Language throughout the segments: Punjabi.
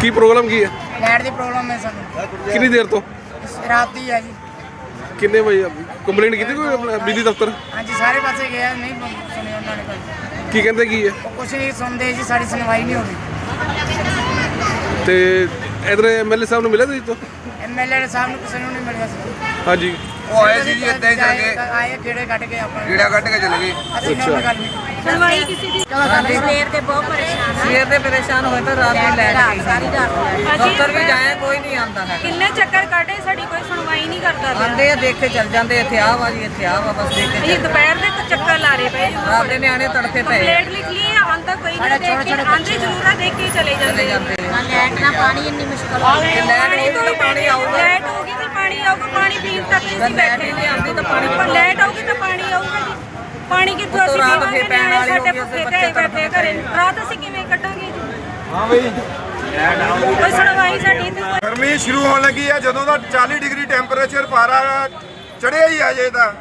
ਕੀ ਪ੍ਰੋਬਲਮ ਕੀ ਹੈ? ਲਾਈਟ ਦੀ ਪ੍ਰੋਬਲਮ ਹੈ ਸਾਨੂੰ। ਕਿੰਨੀ ਦੇਰ ਤੋਂ? ਰਾਤੀ ਹੈ ਜੀ। ਕਿੰਨੇ ਵਜੇ ਕੰਪਲੇਂਟ ਕੀਤੀ ਕੋਈ ਆਪਣਾ ਬਿਜਲੀ ਦਫ਼ਤਰ? ਹਾਂਜੀ ਸਾਰੇ ਪਾਸੇ ਗਿਆ ਨਹੀਂ ਬ- ਸੁਣੀ ਉਹਨਾਂ ਨੇ ਕੋਈ। ਕੀ ਕਹਿੰਦੇ ਕੀ ਹੈ? ਕੁਛ ਨਹੀਂ ਸੁਣਦੇ ਜੀ ਸਾਡੀ ਸੁਣਵਾਈ ਨਹੀਂ ਹੁੰਦੀ ਤੇ ਇਧਰ ਐਮਐਲਏ ਸਾਹਿਬ ਨੂੰ ਮਿਲਿਆ ਤੁਸੀਂ ਤੋਂ ਐਮਐਲਏ ਸਾਹਿਬ ਨੂੰ ਕਿਸੇ ਨੂੰ ਨਹੀਂ ਮਿਲਿਆ ਸੀ। ਹਾਂਜੀ। ਉਹ ਆਏ ਸੀ ਜੀ ਇੱਦਾਂ ਹੀ ਗਏ। ਆਏ ਕਿਹੜੇ ਕੱਢ ਕੇ ਆਪਾਂ ਕੀੜਾ ਕੱਢ ਕੇ ਚਲੇ ਗਏ। ਅਸੀਂ ਨਾਲ ਗੱਲ ਨਹੀਂ। ਸੁਣਵਾਈ ਕਿਸੇ ਦੀ? ਸਵੇਰ ਦੇ ਬਹੁਤ ਪਰੇਸ਼ਾਨ ਆ। ਸਵੇਰ ਦੇ ਪਰੇਸ਼ਾਨ ਹੋਏ ਤਾਂ ਰਾਤ ਲੈਟ ਰਾਤ ਗਈ ਸਾਰੀ ਰਾਤ। ਦਫ਼ਤਰ ਵੀ ਜਾਏ ਕੋਈ ਨਹੀਂ ਆਂਦਾ ਹੈ ਕਿੰਨੇ ਚੱਕਰ ਕੱਢੇ ਸਾਡੀ ਕੋਈ ਸੁਣਵਾਈ ਕਰਦਾ ਪਿਆ ਆਂਦੇ ਆ ਦੇਖ ਕੇ ਚੱਲ ਜਾਂਦੇ ਇੱਥੇ ਆ ਵਾ ਜੀ ਇੱਥੇ ਆ ਵਾ ਬਸ ਦੇਖ ਕੇ ਚੱਲ ਦੁਪਹਿਰ ਦੇ ਤਾਂ ਚੱਕਰ ਲਾ ਰਹੇ ਪਏ ਰਾਤ ਦੇ ਨਿਆਣੇ ਤੜਫੇ ਪਏ ਕੰਪਲੇਂਟ ਲਿਖ ਲਈ ਹੈ ਆਂਦਾ ਕੋਈ ਨਹੀਂ ਦੇਖ ਕੇ ਆਂਦੇ ਜ਼ਰੂਰ ਆ ਦੇਖ ਕੇ ਚਲੇ ਚਲੇ ਜਾਂਦੇ ਜਾਂਦੇ ਨਾ ਲੈਟ ਨਾ ਪਾਣੀ ਇੰਨੀ ਮੁਸ਼ਕਲ ਹੋ ਗਈ। ਲੈਟ ਹੋਊਗੀ ਤਾਂ ਪਾਣੀ ਆਊਗਾ। ਲੈਟ ਹੋਊਗੀ ਤਾਂ ਪਾਣੀ ਆਊਗਾ ਪਾਣੀ ਪੀਣ ਤੱਕ ਹੀ ਅਸੀਂ ਜਦ ਲੈਟ ਬੈਠੇ ਹੀ ਨਹੀਂ ਆਉਂਦੀ ਤਾਂ ਪਾਣੀ ਪਰ ਲੈਟ ਆਊਗੀ ਤਾਂ ਪਾਣੀ ਆਊਗਾ ਜੀ। ਪਾਣੀ ਕਿੱਥੋਂ ਉੱਤੋਂ ਅਸੀਂ ਰਾਤ ਪੀਵਾਂਗੇ? ਫਿਰ ਪੈਣ ਨਿਆਣੇ ਵਾਲੀ ਸਾਡੇ ਹੋਊਗੀ, ਬੱਚੇ ਤੇ ਬੈਠੇ ਘਰੇ। ਰਾਤ ਅਸੀਂ ਕਿਵੇਂ ਕੱਟਾਂਗੇ ਜੀ? ਕੋਈ ਸੁਣਵਾਈ ਸਾਡੀ ਇੱਥੇ? ਕੋਈ ਗਰਮੀ ਸ਼ੁਰੂ ਹੋਣ ਲੱਗੀ ਆ, ਜਦੋਂ ਦਾ 40 ਡਿਗਰੀ ਟੈਂਪਰੇਚਰ ਪਾਰਾ ਚੜਿਆ ਹੀ ਆ ਜੇ ਤਾਂ।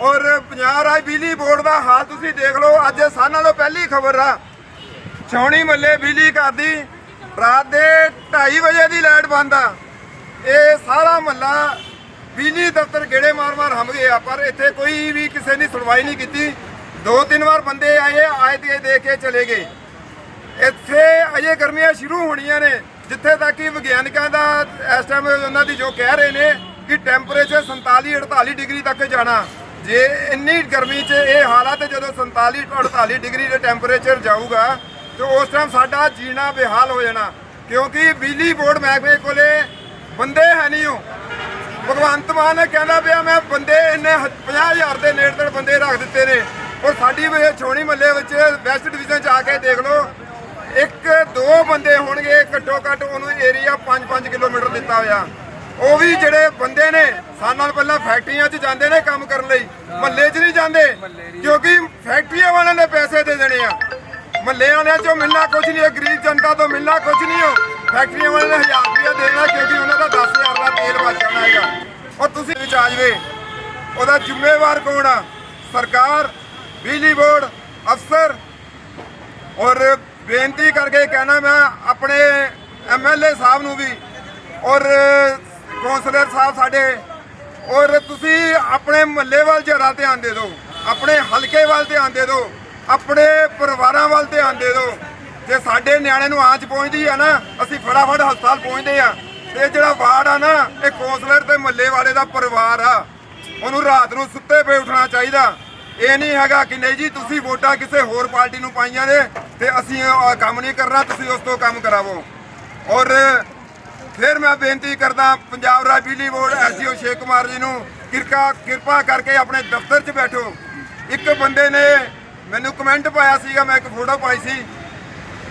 ਔਰ ਪੰਜਾਬ ਰਾਜ ਬਿਜਲੀ ਬੋਰਡ ਦਾ ਹਾਲ ਤੁਸੀਂ ਦੇਖ ਲਓ, ਅੱਜ ਸਾਨਾਂ ਤੋਂ ਪਹਿਲੀ ਖਬਰ ਆ। ਛਾਉਣੀ ਮੱਲੇ ਬਿਜਲੀ ਘਰ ਰਾਤ ਦੇ 2:30 ਵਜੇ ਦੀ ਲਾਈਟ ਬੰਦ ਆ। ਇਹ ਸਾਰਾ ਮੱਲਾ ਬਿਜਲੀ ਦਫ਼ਤਰ ਗੇੜੇ ਮਾਰ-ਮਾਰ ਹਮ ਗਏ ਆ ਪਰ ਇੱਥੇ ਕੋਈ ਵੀ ਕਿਸੇ ਨੇ ਸੁਣਵਾਈ ਨਹੀਂ ਕੀਤੀ। ਦੋ ਤਿੰਨ ਵਾਰ ਬੰਦੇ ਆਏ ਆਏ ਤੇ ਦੇਖ ਕੇ ਚਲੇ ਗਏ। ਇੱਥੇ ਅਜੇ ਗਰਮੀਆਂ ਸ਼ੁਰੂ ਹੋਣੀਆਂ ਨੇ, ਜਿੱਥੇ ਤੱਕ ਕਿ ਵਿਗਿਆਨਕਾਂ ਦਾ ਇਸ ਟਾਈਮ ਉਹਨਾਂ ਦੀ ਜੋ ਕਹਿ ਰਹੇ ਨੇ ਕਿ ਟੈਂਪਰੇਚਰ 47 48 ਡਿਗਰੀ ਤੱਕ ਜਾਣਾ, ਜੇ ਇੰਨੀ ਗਰਮੀ 'ਚ ਇਹ ਹਾਲਾਤ ਜਦੋਂ 47 48 ਡਿਗਰੀ ਦੇ ਟੈਂਪਰੇਚਰ ਜਾਊਗਾ, ਤੇ ਉਸ ਟਾਈਮ ਸਾਡਾ ਜੀਣਾ ਬੇਹਾਲ ਹੋ ਜਾਣਾ, ਕਿਉਂਕਿ ਬਿਜਲੀ ਬੋਰਡ ਮਹਿਕਮੇ ਕੋਲੇ ਬੰਦੇ ਹੈ ਨਹੀਂ ਹੋ ਭਗਵੰਤ ਮਾਨ ਨੇ ਕਹਿੰਦਾ ਪਿਆ, ਮੈਂ ਬੰਦੇ ਇੰਨੇ 50000 ਦੇ ਨੇੜੇ ਤੇੜ ਬੰਦੇ ਰੱਖ ਦਿੱਤੇ ਨੇ, ਔਰ ਸਾਡੀ ਛੋਣੀ ਮੱਲੇ ਵਿੱਚ ਵੈਸਟ ਡਿਵੀਜ਼ਨ ਚ ਆ ਕੇ ਦੇਖ ਲਓ ਇੱਕ ਦੋ ਬੰਦੇ ਹੋਣਗੇ, ਘੱਟੋ ਘੱਟ ਉਹਨੂੰ ਏਰੀਆ 5-5 ਕਿਲੋਮੀਟਰ ਦਿੱਤਾ ਹੋਇਆ। ਉਹ ਵੀ ਜਿਹੜੇ ਬੰਦੇ ਨੇ, ਸਾਲ ਨਾਲ ਪਹਿਲਾਂ ਫੈਕਟਰੀਆਂ 'ਚ ਜਾਂਦੇ ਨੇ ਕੰਮ ਕਰਨ ਲਈ। ਮੱਲੇ 'ਚ ਨਹੀਂ ਜਾਂਦੇ, ਕਿਉਂਕਿ ਫੈਕਟਰੀਆਂ ਵਾਲਿਆਂ ਨੇ ਪੈਸੇ ਦੇ ਦੇਣੇ ਆ। ਮੱਲੇ ਵਾਲਿਆਂ 'ਚੋਂ ਮਿਲਣਾ ਕੁਝ ਨਹੀਂ ਹੈ ਗਰੀਬ ਜਨਤਾ ਤੋਂ ਮਿਲਣਾ ਕੁਝ ਨਹੀਂ ਹੋ ਫੈਕਟਰੀਆਂ ਵਾਲਿਆਂ ਨੇ 1000 ਰੁਪਇਆ ਦੇਣਾ, ਕਿਉਂਕਿ ਉਹਨਾਂ ਦਾ 10000 ਦਾ ਤੇਲ ਬਚ ਜਾਣਾ ਹੈਗਾ। ਔਰ ਤੁਸੀਂ ਵਿੱਚ ਆ ਜਾਵੇ ਉਹਦਾ ਜ਼ਿੰਮੇਵਾਰ ਕੌਣ ਆ? ਸਰਕਾਰ, ਬਿਜਲੀ ਬੋਰਡ, ਅਫਸਰ ਔਰ ਬੇਨਤੀ ਕਰਕੇ ਕਹਿਣਾ ਮੈਂ ਆਪਣੇ ਐਮਐਲਏ ਸਾਹਿਬ ਨੂੰ ਵੀ ਔਰ ਕੌਂਸਲਰ ਸਾਹਿਬ ਸਾਡੇ, ਔਰ ਤੁਸੀਂ ਆਪਣੇ ਮਹੱਲੇ ਵੱਲ ਜਰਾ ਧਿਆਨ ਦੇ ਦਿਓ, ਆਪਣੇ ਹਲਕੇ ਵੱਲ ਧਿਆਨ ਦੇ ਦਿਓ, ਆਪਣੇ ਪਰਿਵਾਰਾਂ ਵੱਲ ਧਿਆਨ ਦੇ ਦਿਓ। ਜੇ ਸਾਡੇ ਨਿਆਣੇ ਨੂੰ ਆਂਚ ਪਹੁੰਚਦੀ ਆ ਨਾ, ਅਸੀਂ ਫਟਾਫਟ ਹਸਪਤਾਲ ਪਹੁੰਚਦੇ ਆ। ਤੇ ਇਹ ਜਿਹੜਾ ਵਾਰਡ ਆ ਨਾ, ਇਹ ਕੌਂਸਲਰ ਤੇ ਮਹੱਲੇ ਵਾਲੇ ਦਾ ਪਰਿਵਾਰ ਆ। ਉਹਨੂੰ ਰਾਤ ਨੂੰ ਸੁੱਤੇ ਪਏ ਉੱਠਣਾ ਚਾਹੀਦਾ। ਇਹ ਨਹੀਂ ਹੈਗਾ ਕਿ ਨਹੀਂ ਜੀ, ਤੁਸੀਂ ਵੋਟਾਂ ਕਿਸੇ ਹੋਰ ਪਾਰਟੀ ਨੂੰ ਪਾਈਆਂ ਨੇ ਤੇ ਅਸੀਂ ਉਹ ਕੰਮ ਨਹੀਂ ਕਰਨਾ, ਤੁਸੀਂ ਉਸ ਤੋਂ ਕੰਮ ਕਰਾਵੋ। ਔਰ ਫਿਰ ਮੈਂ ਬੇਨਤੀ ਕਰਦਾ ਪੰਜਾਬ ਰਾਜ ਬਿਜਲੀ ਬੋਰਡ ਐਸਡੀਓ ਸ਼ੇਖ ਕੁਮਾਰ ਜੀ ਨੂੰ ਕਿਰਪਾ ਕਿਰਪਾ ਕਰਕੇ ਆਪਣੇ ਦਫ਼ਤਰ 'ਚ ਬੈਠੋ। ਇੱਕ ਬੰਦੇ ਨੇ ਮੈਨੂੰ ਕਮੈਂਟ ਪਾਇਆ ਸੀਗਾ, ਮੈਂ ਇੱਕ ਫੋਟੋ ਪਾਈ ਸੀ,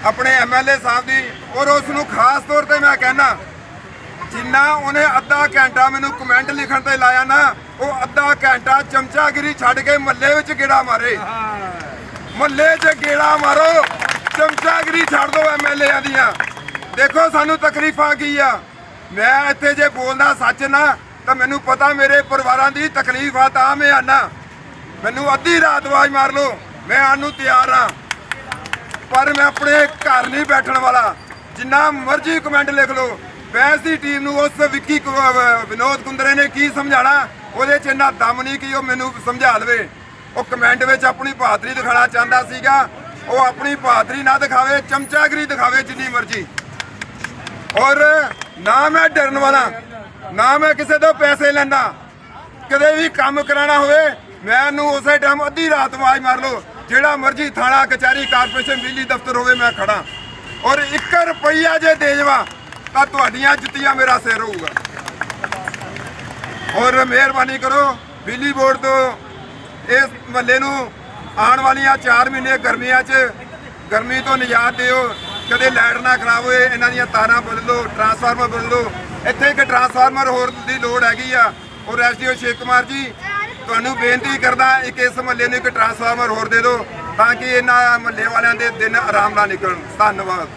ਆਪਣੇ ਐਮਐਲਏ ਸਾਹਿਬ ਦੀ, ਔਰ ਉਸ ਨੂੰ ਖਾਸ ਤੌਰ ਤੇ ਮੈਂ ਕਹਿਣਾ ਜਿੰਨਾ ਉਹਨੇ ਅੱਧਾ ਘੰਟਾ ਮੈਨੂੰ ਕਮੈਂਟ ਲਿਖਣ ਤੇ ਲਾਇਆ ਨਾ, ਉਹ ਅੱਧਾ ਘੰਟਾ ਚਮਚਾਗਿਰੀ ਛੱਡ ਕੇ ਮੱਲੇ ਵਿੱਚ ਗੇੜਾ ਮਾਰੇ। ਮੱਲੇ 'ਚ ਗੇੜਾ ਮਾਰੋ, ਚਮਚਾਗਿਰੀ ਛੱਡ ਦਿਓ ਐਮਐਲਏਆਂ ਦੀਆਂ। ਦੇਖੋ ਸਾਨੂੰ ਤਕਲੀਫਾਂ ਕੀ ਆ। ਮੈਂ ਇੱਥੇ ਜੇ ਬੋਲਦਾ ਸੱਚ ਨਾ, ਤਾਂ ਮੈਨੂੰ ਪਤਾ ਮੇਰੇ ਪਰਿਵਾਰਾਂ ਦੀ ਤਕਲੀਫ ਆ, ਤਾਂ ਮੈਂ ਆਨਾ। ਮੈਨੂੰ ਅੱਧੀ ਰਾਤ ਆਵਾਜ਼ ਮਾਰ ਲਓ, ਮੈਂ ਆਉਣ ਨੂੰ ਤਿਆਰ ਆ। ਪਰ ਮੈਂ ਆਪਣੇ ਘਰ ਨਹੀਂ ਬੈਠਣ ਵਾਲਾ। ਜਿੰਨਾ ਮਰਜ਼ੀ ਕਮੈਂਟ ਲਿਖ ਲਓ ਬੈਂਸ ਦੀ ਟੀਮ ਨੂੰ ਉਸ ਵਿੱਕੀ ਵਿਨੋਦ ਕੁੰਦਰੇ ਨੇ ਕੀ ਸਮਝਾਣਾ ਉਹਦੇ 'ਚ ਇੰਨਾ ਦਮ ਨਹੀਂ ਕਿ ਉਹ ਮੈਨੂੰ ਸਮਝਾ ਲਵੇ। ਉਹ ਕਮੈਂਟ ਵਿੱਚ ਆਪਣੀ ਬਹਾਦਰੀ ਦਿਖਾਣਾ ਚਾਹੁੰਦਾ ਸੀਗਾ। ਉਹ ਆਪਣੀ ਬਹਾਦਰੀ ਨਾ ਦਿਖਾਵੇ, ਚਮਚਾਗਰੀ ਦਿਖਾਵੇ ਜਿੰਨੀ ਮਰਜ਼ੀ। ਔਰ ਨਾ ਮੈਂ ਡਰਨ ਵਾਲਾ, ਨਾ ਮੈਂ ਕਿਸੇ ਤੋਂ ਪੈਸੇ ਲੈਂਦਾ। ਕਦੇ ਵੀ ਕੰਮ ਕਰਾਉਣਾ ਹੋਵੇ, ਮੈਨੂੰ ਉਸੇ ਟਾਈਮ ਅੱਧੀ ਰਾਤ ਆਵਾਜ਼ ਮਾਰ ਲਓ। ਜਿਹੜਾ ਮਰਜ਼ੀ ਥਾਣਾ, ਕਚਹਿਰੀ, ਕਾਰਪੋਰੇਸ਼ਨ, ਬਿਜਲੀ ਦਫ਼ਤਰ ਹੋਵੇ ਮੈਂ ਖੜਾ ਔਰ 1 ਰੁਪਈਆ ਜੇ ਦੇ ਜਾਵਾਂ ਤਾਂ ਤੁਹਾਡੀਆਂ ਜੁੱਤੀਆਂ ਮੇਰਾ ਸਿਰ ਹੋਊਗਾ। ਔਰ ਮਿਹਰਬਾਨੀ ਕਰੋ, ਬਿਜਲੀ ਬੋਰਡ ਤੋਂ ਇਸ ਮਹੱਲੇ ਨੂੰ ਆਉਣ ਵਾਲੀਆਂ 4 ਮਹੀਨੇ ਗਰਮੀਆਂ 'ਚ ਗਰਮੀ ਤੋਂ ਨਿਜਾਤ ਦਿਓ, ਕਦੇ ਲਾਈਟ ਨਾ ਖਰਾਬ ਹੋਏ, ਇਹਨਾਂ ਦੀਆਂ ਤਾਰਾਂ ਬਦਲੋ ਟਰਾਂਸਫਾਰਮਰ ਬਦਲੋ ਇੱਥੇ ਇੱਕ ਟਰਾਂਸਫਾਰਮਰ ਹੋਰ ਦੀ ਲੋੜ ਹੈਗੀ ਆ ਔਰ ਐਸਡੀਓ ਸ਼ੇਖ ਕੁਮਾਰ ਜੀ, ਤੁਹਾਨੂੰ ਬੇਨਤੀ ਕਰਦਾ ਇੱਕ ਇਸ ਮਹੱਲੇ ਨੂੰ ਇੱਕ ਟਰਾਂਸਫਾਰਮਰ ਹੋਰ ਦੇ ਦਿਓ, ਤਾਂ ਕਿ ਇਹਨਾਂ ਮਹੱਲੇ ਵਾਲਿਆਂ ਦੇ ਦਿਨ ਆਰਾਮ ਨਾਲ ਨਿਕਲਣ। ਧੰਨਵਾਦ।